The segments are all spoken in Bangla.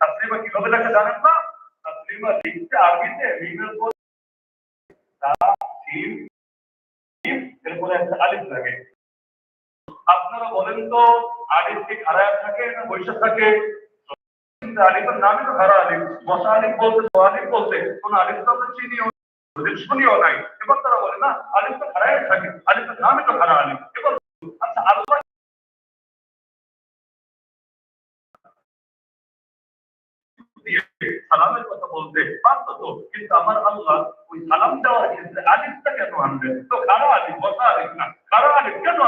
তাসলিমা কীভাবে লেখে জানেন না? তাসলিমা লিখতে আরবিতে মিমের পর তা সিম এরপরে একটা আলিফ লাগে। আপনারা বলেন তো, আলিফ কি খারাপ থাকে না বৈশা থাকে? আলিফের নামই তো খারা আলিফ। বসা আলিফ বলতে তো আলিফ বলতে। কোন আলিফ তো আমরা চিনিও শুনিও নাই। এবার তারা বলে, না, আলিফ তো খারাপ থাকে। আলিফের নামই তো খারা আলিফ। এবার আচ্ছা আল্লাহ সালামের কথা বলতে পারতো তো, কিন্তু আমার আল্লাহ ওই সালাম দেওয়ার ক্ষেত্রে আলিফটা কেন আনলেন তো কারও আলিফ, বসা আলিফ না। কারও আলিফ কেন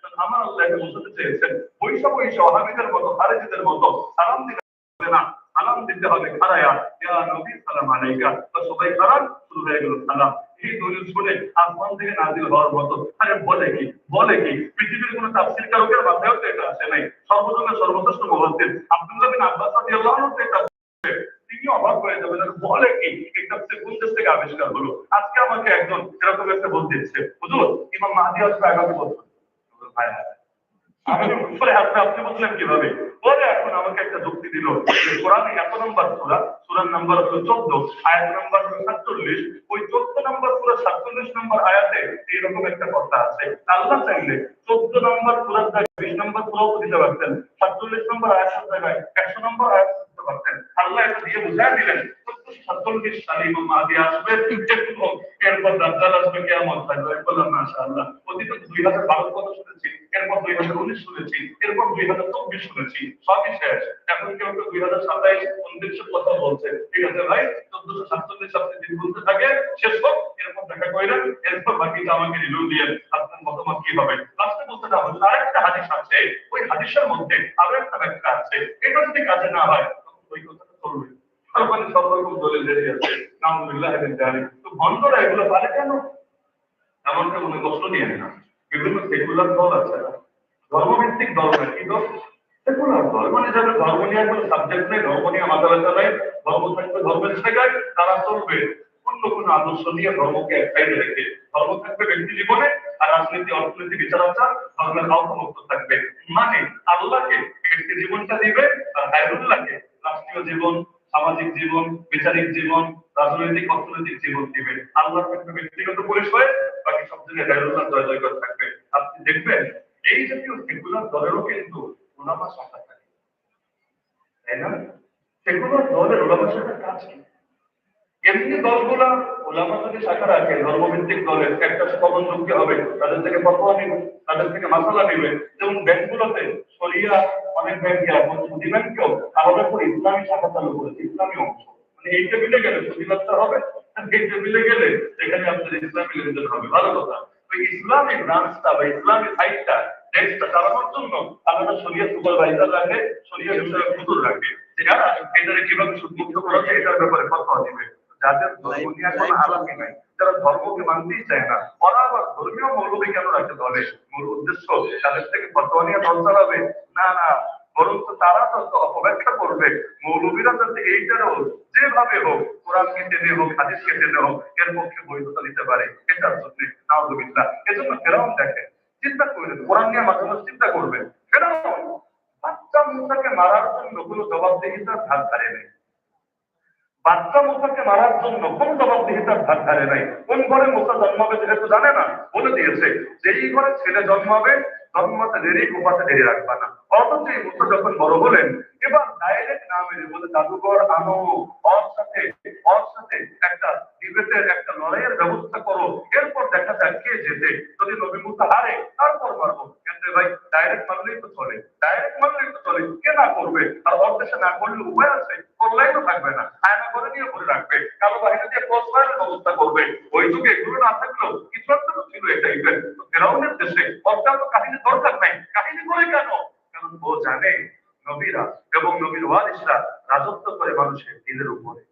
কারণ আমার আল্লাহ এটা বোঝাতে চেয়েছেন। বৈশ বৈশ হামিদের মতো, খারেজিদের মতো সালাম দিতে না। সালাম দিতে হবে খারায়া ইয়া নবী, সালাম আলাইকা। তো সবাই খারাপ, শুরু হয়ে গেল সালাম। এই দলিল শুনে আসমান থেকে নাজিল হওয়ার মতো। আরে বলে কি? বলে কি? পৃথিবীর কোন তাফসীর কারকের মাথায়ও তো এটা আসে নাই। সর্বযুগের সর্বশ্রেষ্ঠ মুফাসসির আব্দুল্লাহ বিন আব্বাস রাদিয়াল্লাহু আনহু তিনি অবাক হয়ে যাবেন বলে কি? এটা কোন থেকে আবিষ্কার হলো, আজকে আমাকে একজন এরকম একটা বলতে দিচ্ছে। হুজুর, ইমাম মাহদি আসবে আগামী বছর। নম্বর সূরা, সূরার নাম্বার হলো 14 আয়াত নাম্বার হলো 47 ওই 14 নম্বর 47 নম্বর আয়াতে এরকম একটা কথা আছে। চাইলে 14 নম্বর 20 নম্বর সূরাও দিতে পারতেন। 47 নম্বর আয়াতের জায়গায় 100 নম্বর আয়াত দিতে পারতেন। আল্লাহ এটা দিয়ে বুঝায় দিলেন সাতচল্লিশ সালে ইমাম মাহদি আসবে, একটু এরপর দাজ্জাল আসবে, কিয়ামত থাকবে। বললাম, মাশাআল্লাহ, অতীতে দুই হাজার বারো কথা শুনেছি, এরপর দুই হাজার উনিশ শুনেছি, এরপর দুই হাজার চব্বিশ শুনেছি, সবই শেষ। এখন কেউ কেউ দুই হাজার সাতাইশ উনত্রিশের কথা বলছে। ঠিক আছে ভাই? চোদ্দশো সাতচল্লিশ আপনি দিন বলতে থাকে শেষ হোক, এরপর দেখা কইলেন এরপর বাকিটা আমাকে রিভিউ দিয়ে আপনার মতামত কি হবে? লাস্টে বলতে না হবে আরেকটা হাদিস আছে, ওই হাদিসের মধ্যে আরও একটা ব্যাখ্যা আছে। এটা যদি কাজে না হয় ওই কথাটা চলবে আর ওখানে সব রকম দলিল রেডি আছে নামদুলিল্লাহ জানি তো বন্ধরা এগুলো পারে কেন এমনটা মনে কষ্ট নিয়ে না বিভিন্ন সেকুলার দল আছে ধর্মভিত্তিক দল না কি দল সেকুলার দল মানে যাদের ধর্ম নিয়ে কোনো সাবজেক্ট নেই ধর্ম নিয়ে মাথা ব্যথা নেই ধর্ম থাকবে ধর্মের জায়গায় তারা চলবে অন্য কোনো আদর্শ নিয়ে ধর্মকে এক সাইডে রেখে ধর্ম থাকবে ব্যক্তি জীবনে আর রাজনীতি অর্থনীতি বিচার আচার ধর্মের আওতামুক্ত থাকবে মানে আল্লাহকে ব্যক্তি জীবনটা দিবে আর হায়রুল্লাহকে রাষ্ট্রীয় জীবন, সামাজিক জীবন, বিচারিক জীবন, রাজনৈতিক, অর্থনৈতিক জীবন দিবে। আল্লাহ ব্যক্তিগত পরিচয়, বাকি সব জায়গায় গায়রুল্লাহ জয় করে থাকবে। আপনি দেখবেন, এই জাতীয় সেকুলার দলেরও কিন্তু ওলামা সংখ্যা থাকে। তাই না? সেকুলার দলের ওলামা শাখার কাজ কি? এমনি দলগুলা ওলামা যদি শাখা রাখে, ধর্মভিত্তিক দলের একটা কমন যোগ্য হবে, তাদের থেকে ফতোয়া নিবে, তাদের থেকে মাসালা নিবে। যেমন ব্যাংকগুলোতে সরিয়া অনেক ব্যাংক এখন সুদী ব্যাংকেও আমাদের উপর ইসলামী শাখা চালু করেছে ইসলামী অংশ। মানে এই টেবিলে গেলে ব্যবসা হবে এই টেবিলে গেলে সেখানে আপনার ইসলামী লেনদেন হবে। ভালো কথা। ইসলামী ব্রাঞ্চটা বা ইসলামী সাইডটা ডেস্কটা চালানোর জন্য আলাদা শরিয়া সুপারভাইজার রাখে শরিয়া বিষয়ে ফুতুর রাখে। যারা এটাকে কীভাবে সুদমুক্ত করা যায় এটার ব্যাপারে কথা দিবে। যাদের ধর্ম নিয়ে কোনো আলাপই নাই যারা ধর্মকে মানতেই চায় না ওরা আবার ধর্মীয় মৌলবী কেন রাখে দলে? মূল উদ্দেশ্য তাদের থেকে ফতোয়া নিয়ে দল চালাবে। না না বরং তো তারা তো অপব্যাখ্যা করবে, মৌলবীরা যাতে এইটারও যেভাবে হোক, কোরআনকে টেনে হোক, হাদিসকে টেনে হোক, এর পক্ষে বৈধতা দিতে পারে, এটার জন্য, নাউজুবিল্লাহ। এজন্য ফেরাউন দেখেন, চিন্তা করবেন, কোরআন নিয়ে মাঝে চিন্তা করবেন। ফেরাউন, বাচ্চা মুসাকে মারার জন্য কোনো জবাবদিহিতার ধার ধারে নেই। বাচ্চা মুসাকে মারার জন্য কোন জবাবদিহিতার ধার ধারে নাই। কোন ঘরে মুসা জন্মাবে যেহেতু জানে না, বলে দিয়েছে, যেই ঘরে ছেলে জন্মাবে, জন্মাতে দেরি, কোপাতে দেরি রাখবা না। অথচ এই মুসা যখন বড় হলেন, এবার ডাইরেক্ট না মেরে বলে জাদুঘর আনো, ওর সাথে ওর সাথে একটা ডিবেটের একটা লড়াইয়ের ব্যবস্থা করো। এরপর দেখা যাক কে যেতে যদি নবী মুসা হারে, তারপর মারবো। কিন্তু ভাই? ডাইরেক্ট মারলেই তো চলে। ডাইরেক্ট মারলেই তো চলে। কে না করবে? আর ওর দেশে না করলে উপায় আছে? করলেই তো থাকবে না। আয়না করে নিয়ে ভরে রাখবে। কালো বাহিনী দিয়ে ক্রস ব্যবস্থা করবে। ওই যুগে এগুলো না থাকলেও কিছু একটা তো ছিল এটা ইভেন্ট ফেরাউনের দেশে অর্থাৎ কাহিনী দরকার নাই। কাহিনী করে কেন? ও জানে নবীরা এবং নবীর ওয়ারিসরা রাজত্ব করে মানুষের দিলের উপরে।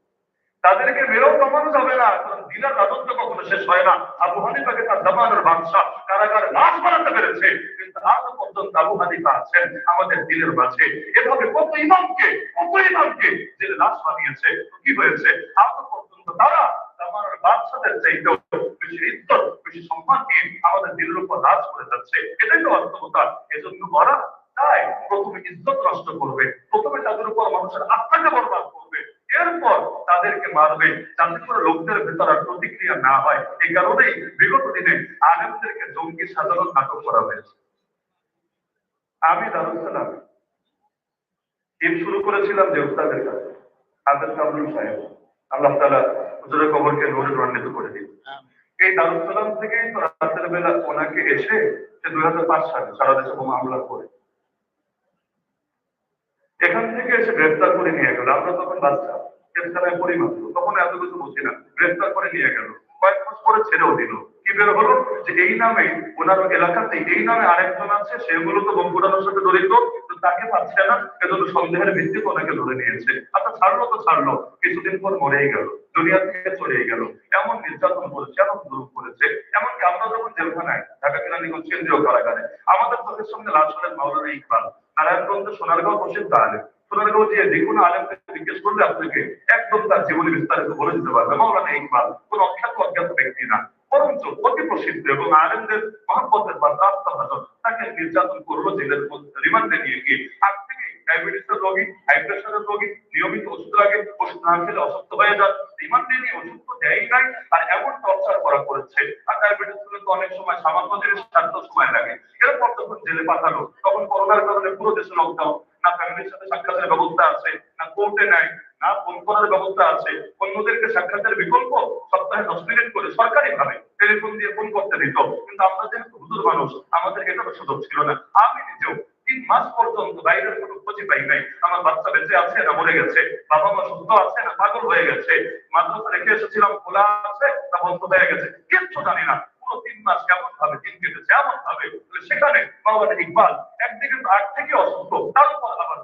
তাদেরকে মেরেও কমানো যাবে না, কারণ দিনের রাজত্ব কখনো শেষ হয় না। আবু হানিফাকে তার জামানের বাদশাহ কারাগারে লাশ বানাতে পেরেছে, কিন্তু আজও পর্যন্ত আবু হানিফা আছেন আমাদের দিলের মাঝে। এভাবে কত ইমামকে কত ইমামকে জেলে লাশ বানিয়েছে, কি হয়েছে? আজও পর্যন্ত তারা জামানের বাদশাদের চাইতেও বেশি ইজ্জত, বেশি সম্মান দিয়ে আমাদের দিলের উপর রাজ করে যাচ্ছে। এটাই তো বাস্তবতা, এজন্য ওরা তাই প্রথমে ইজ্জত নষ্ট করবে প্রথমে তাদের উপর মানুষের আত্মাকে বরবাদ করবে এরপর তাদেরকে মারবে যাতে করে লোকদের ভেতর আর প্রতিক্রিয়া না হয়। এই কারণেই বিগত দিনে আলেমদেরকে জঙ্গি সাধারণ নাটক করা হয়েছে। আমি দারুসালাম ঈদ শুরু করেছিলাম যে উস্তাদের কাছে আব্দুল কামরুল সাহেব। আল্লাহ তালা হুজুরের কবরকে নূরে রান্বিত করে দিন। এই দারুসালাম থেকেই তো রাতের বেলা ওনাকে এসে সে দুই হাজার পাঁচ সালে সারা দেশে বোমা হামলা করে। এখান থেকে এসে গ্রেফতার করে নিয়ে গেল। আমরা তখন বাচ্চা জেলখানায় পরিমাত্র তখন এত কিছু বুঝি না। গ্রেফতার করে নিয়ে গেল। কয়েক মাস পরে ছেড়েও দিল। কি বের হলো? যে এই নামে ওনার এলাকাতে এই নামে আরেকজন আছে সেগুলো তো বঙ্গুরানোর সাথে জড়িত, তো তাকে পাচ্ছে না। এজন্য সন্দেহের ভিত্তিতে ওনাকে ধরে নিয়েছে। আচ্ছা ছাড়লো তো ছাড়লো, কিছুদিন পর মরেই গেল। দুনিয়া থেকে চলে গেল। এমন নির্যাতন করেছে, এমন দুরূপ করেছে, এমনকি আমরা যখন জেলখানায়, ঢাকা কেরানীগঞ্জ কেন্দ্রীয় কারাগারে। আমাদের চোখের সামনে লাশ হলেন মাওলানা ইকবাল, নারায়ণগঞ্জ সোনারগাঁও প্রসিদ্ধ আলেম। সোনারগাঁও যে কোনো আলেমকে জিজ্ঞেস করলে আপনাকে একদম তার বিস্তারিত বলে দিতে পারবে। মাওলানা ইকবাল কোন অখ্যাত অজ্ঞাত ব্যক্তি না। বরঞ্চ অতি প্রসিদ্ধ এবং আলেমদের বা প্রাপ্তভাজন তাকে নির্যাতন করল, জেলের রিমান্ডে নিয়ে গিয়ে। আজ থেকে রোগী হাই প্রেশারের রোগী, নিয়মিত ওষুধ লাগে, ওষুধ না খেলে অসুস্থ হয়ে যান রিমান্ডে নিয়ে তো নাই, আর এমন টর্চার করা করেছে। আর ডায়াবেটিস হলে তো অনেক সময় সামান্য ছাড়তে সময় লাগে। এরপর যখন জেলে পাঠালো, তখন করোনার কারণে পুরো দেশে লকডাউন না ফ্যামিলির সাথে সাক্ষাতের ব্যবস্থা আছে, না কোর্টে নাই, না ফোন করার ব্যবস্থা আছে। অন্যদেরকে সাক্ষাতের বিকল্প সপ্তাহে দশ মিনিট করে সরকারি ভাবে টেলিফোন দিয়ে ফোন করতে দিত। কিন্তু আমরা যেহেতু মানুষ, আমাদের এটারও সুযোগ ছিল না। আমি নিজেও তিন মাস পর্যন্ত বাইরের কোনো খোঁজই পাই নাই। আমার বাচ্চা বেঁচে আছে না মরে গেছে, বাবা মা সুস্থ আছে না পাগল হয়ে গেছে, মাদ্রাসা রেখে এসেছিলাম, খোলা আছে না বন্ধ হয়ে গেছে, কিচ্ছু জানি না। পুরো তিন মাস কেমন ভাবে দিন কেটেছে এমন ভাবে সেখানে বাবা ইকবাল একদিকে আট থেকে অসুস্থ, তারপর আবার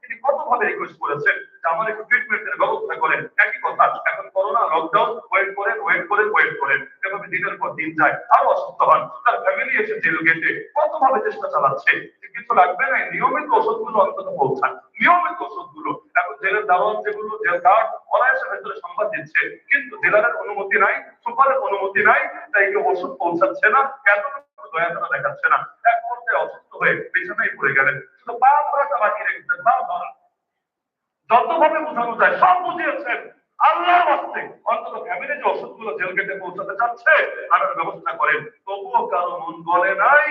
তিনি কত ভাবে রিকোয়েস্ট করেছেন? আমার একটু ট্রিটমেন্টের ব্যবস্থা করেন একই কথা এখন করোনা লকডাউন ওয়েট করেন ওয়েট করেন ওয়েট করেন এভাবে দিনের পর দিন যায় আরও অসুস্থ হন। তার ফ্যামিলি এসে জেল গেটে কত ভাবে চেষ্টা চালাচ্ছে? কিছু লাগবে না নিয়মিত ওষুধগুলো অন্তত পৌঁছান। নিয়মিত ওষুধগুলো। এখন জেলের দারোয়ান যেগুলো, জেল গার্ড এসে ভেতরে সংবাদ দিচ্ছে। কিন্তু জেলারের অনুমতি নাই, সুপারের অনুমতি নাই, তাই কেউ ওষুধ পৌঁছাচ্ছে না এত দয়া তারা দেখাচ্ছে না। এক মুহূর্তে অসুস্থ হয়ে বিছানায় পড়ে গেলেন। শুধু পা ধরাটা বাকি রেখেছেন, পা ধরা। যতভাবে বোঝানো যায়, সব বুঝিয়েছেন। আল্লাহর অন্তত ফ্যামিলি যে ওষুধগুলো জেল গেটে পৌঁছাতে চাচ্ছে ব্যবস্থা করেন। তবুও কারও মন বলে নাই,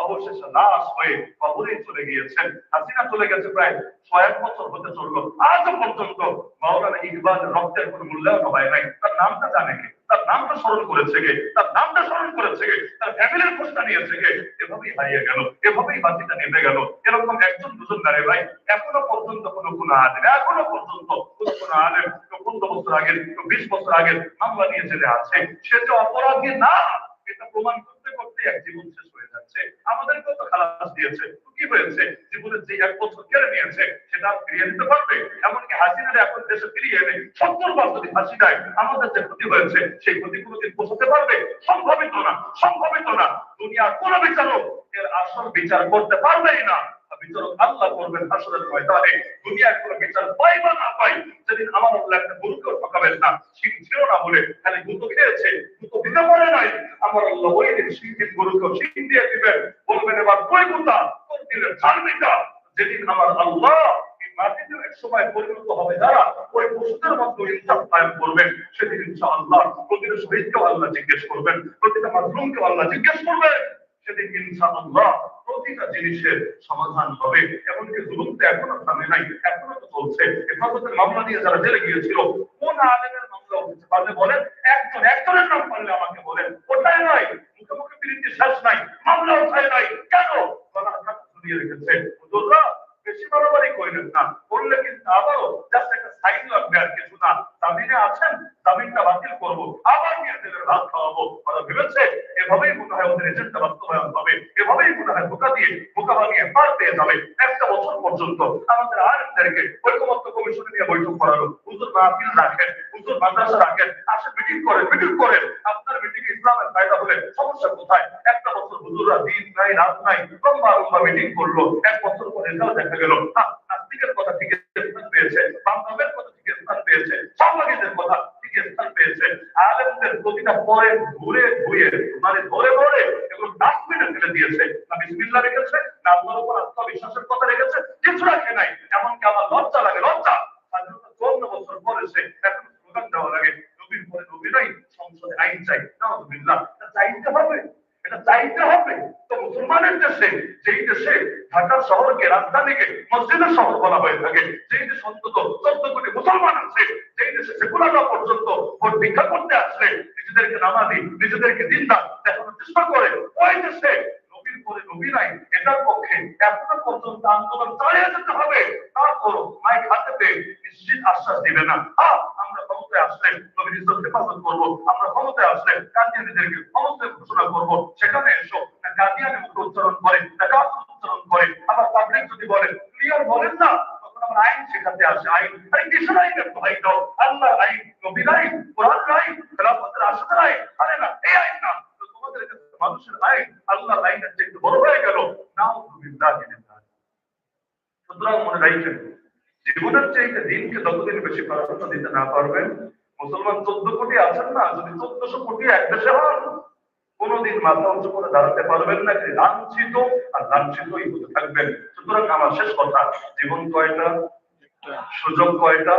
অবশেষে লাশ হয়ে কবরে চলে গিয়েছেন। হাসিনা চলে গেছে প্রায় ছয় বছর হতে চলল। আজও পর্যন্ত মাওলানা ইকবাল রক্তের কোনো মূল্যায়ন হয় নাই। তার নামটা জানে কে? তার নামটা স্মরণ করেছে গে তার নামটা স্মরণ করেছে গে তার ফ্যামিলির খোঁজটা নিয়েছে গে এভাবেই হারিয়ে গেল, এভাবেই বাতিটা নেমে গেল। এরকম একজন দুজন নারে ভাই, এখনও পর্যন্ত কোনো কোনো না এখনও পর্যন্ত কোনো কোনো পনেরো বছর আগে বিশ বছর আগে মামলা নিয়ে জেলে আছে। সে যে অপরাধী না, এটা প্রমাণ করতে করতে এক জীবন শেষ হয়ে যাচ্ছে। আমাদেরকেও তো খালাস দিয়েছে। কি হয়েছে? জীবনের যে এক বছর কেড়ে নিয়েছে, সেটা ফিরিয়ে দিতে পারবে? এমনকি হাসিনারে এখন দেশে ফিরিয়ে এনে সত্তর বার যদি হাসি দেয়, আমাদের যে ক্ষতি হয়েছে, সেই ক্ষতি কোনোদিন পৌঁছতে পারবে? সম্ভবিত না সম্ভবিত না। দুনিয়ার কোন বিচারক এর আসল বিচার করতে পারবেই না। যেদিন আমার আল্লাহ এক সময় পরিণত হবে, যারা ওই পশুদের মধ্যে ইনসাফ করবেন, সেদিন ইনশাআল্লাহ প্রতিটা শহীদকেও আল্লাহ জিজ্ঞেস করবেন, প্রতিটা মাধ্যমকেও আল্লাহ জিজ্ঞেস করবেন। সেদিন ইনশাআল্লাহ প্রতিটা জিনিসের সমাধান হবে, এমনকি জুলুম তো এখনও থামে নাই, এখনও তো চলছে। হেফাজতের মামলা নিয়ে যারা জেলে গিয়েছিল, কোন আলেমের মামলা উঠেছে পারলে বলেন? একজন, একজনের নাম পারলে আমাকে বলেন। ওটাই নয়, মুখে মুখে বিরতি শেষ নাই, মামলা নাই। কেন? ঝুলিয়ে রেখেছে। হুজুররা বেশি বাড়াবাড়ি করেন না। করলে কিন্তু আবারও জাস্ট একটা সাইন লাগবে আর কিছু না। আছেন জামিনটা বাতিল করব আবার নিয়ে জেলের ভাত খাওয়াবো ওরা ভেবেছে হয় বাস্তবায়ন হবে। এভাবেই হয় বোকা দিয়ে বোকা বানিয়ে পার পেয়ে যাবে একটা বছর পর্যন্ত। আমাদের আরেকদেরকে ঐকমত্য কমিশনে নিয়ে বৈঠক করালো। হুজুর মাহফিল রাখেন, হুজুর মাদ্রাসা রাখেন, আসে মিটিং করেন মিটিং করেন। আপনার মিটিং ইসলামের ফায়দা হলে সমস্যা কোথায়? একটা বছর হুজুররা দিন নাই, রাত নাই, লম্বা লম্বা মিটিং করল। এক বছর পরে এটাও দেখা গেল। নাস্তিকের কথা ঠিক স্থান পেয়েছে, বান্ধবের কথা ঠিক স্থান পেয়েছে, সাংবাদিকদের কথা ঠিক স্থান পেয়েছে। আলেমদের প্রতিটা পরে ঘুরে ঘুরে মানে ধরে ধরে এগুলো ডাস্টবিনে ফেলে দিয়েছে না বিসমিল্লাহ রেখেছে না আল্লাহর উপর আত্মবিশ্বাসের কথা রেখেছে কিছু রাখে নাই এমনকি আমার লজ্জা লাগে লজ্জা স্বাধীনতা চুয়ান্ন বছর পরে সে এখন স্লোগান দেওয়া লাগে নবীর পরে নবী নাই সংসদে আইন চাই। এটা চাইতে হবে। এটা চাইতে হবে। তো মুসলমানের দেশে, যেই দেশে ঢাকা শহরকে রাজধানীকে মসজিদের শহর বলা হয়ে থাকে, যেই দেশে অন্তত চোদ্দ কোটি মুসলমান আছে, যেই দেশে সেকুলাররা পর্যন্ত ভোট ভিক্ষা করতে আসলে, নিজেদেরকে নামাজি, নিজেদেরকে দিনদার দেখানোর চেষ্টা করে, ওই দেশে নবীর পরে নবী নাই, এটার পক্ষে এখনও পর্যন্ত আন্দোলন চালিয়ে যেতে হবে। তারপর মাইক হাতে পেয়ে নিশ্চিত আশ্বাস দিবে না। হ্যাঁ ক্ষমতায় আসলে নবীর ইজ্জত হেফাজত করব, আমরা ক্ষমতায় আসলে কাদিয়ানিদেরকে ক্ষমতায় ঘোষণা করব, সেখানে এসো কাদিয়ানি মুখে উচ্চারণ করে উচ্চারণ করে আবার পাবলিক যদি বলে ক্লিয়ার বলেন না? আইন আল্লাহ আইন। নবীর জীবনের চাইতে দিনকে যতদিন বেশি প্রাধান্য দিতে না পারবেন মুসলমান চোদ্দ কোটি আছেন না, যদি চোদ্দশো কোটি এক দেশে হন, কোনদিন মাথা উঁচু করে দাঁড়াতে পারবেন না যে লাঞ্ছিত আর লাঞ্ছিতই হতে থাকবেন। সুতরাং আমার শেষ কথা, জীবন কয়টা? সুযোগ কয়টা?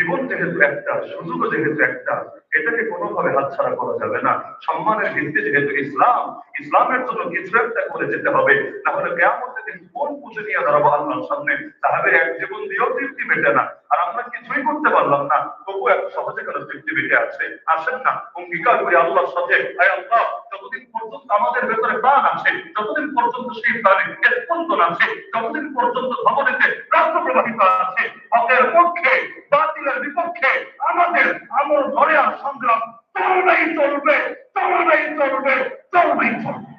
জীবন যেহেতু একটা, সুযোগও যেহেতু একটা, এটাকে কোনোভাবে হাতছাড়া করা যাবে না। সম্মানের ভিত্তি যেহেতু ইসলাম, ইসলামের জন্য কিছু একটা করে যেতে হবে। তাহলে কেমন দিন কোন পুজো নিয়ে দাঁড়াবো আল্লাহর সামনে? তাহলে এক জীবন দিয়েও তৃপ্তি মেটে না। আর আমরা কিছুই করতে পারলাম না। তবু এত সহজে কেন তৃপ্তি বেঁচে আছে? আসেন না, অঙ্গীকার করি আল্লাহর সাথে। আয় আল্লাহ, যতদিন পর্যন্ত আমাদের ভেতরে প্রাণ আছে, যতদিন পর্যন্ত সেই প্রাণে স্পন্দন আছে, যতদিন পর্যন্ত ভবনেতে রক্ত প্রবাহিত আছে হকের পক্ষে পক্ষে আমাদের আমল ধরে আর সংগ্রাম তরুণাই চলবে তরুণাই চলবে তরুণাই চলবে।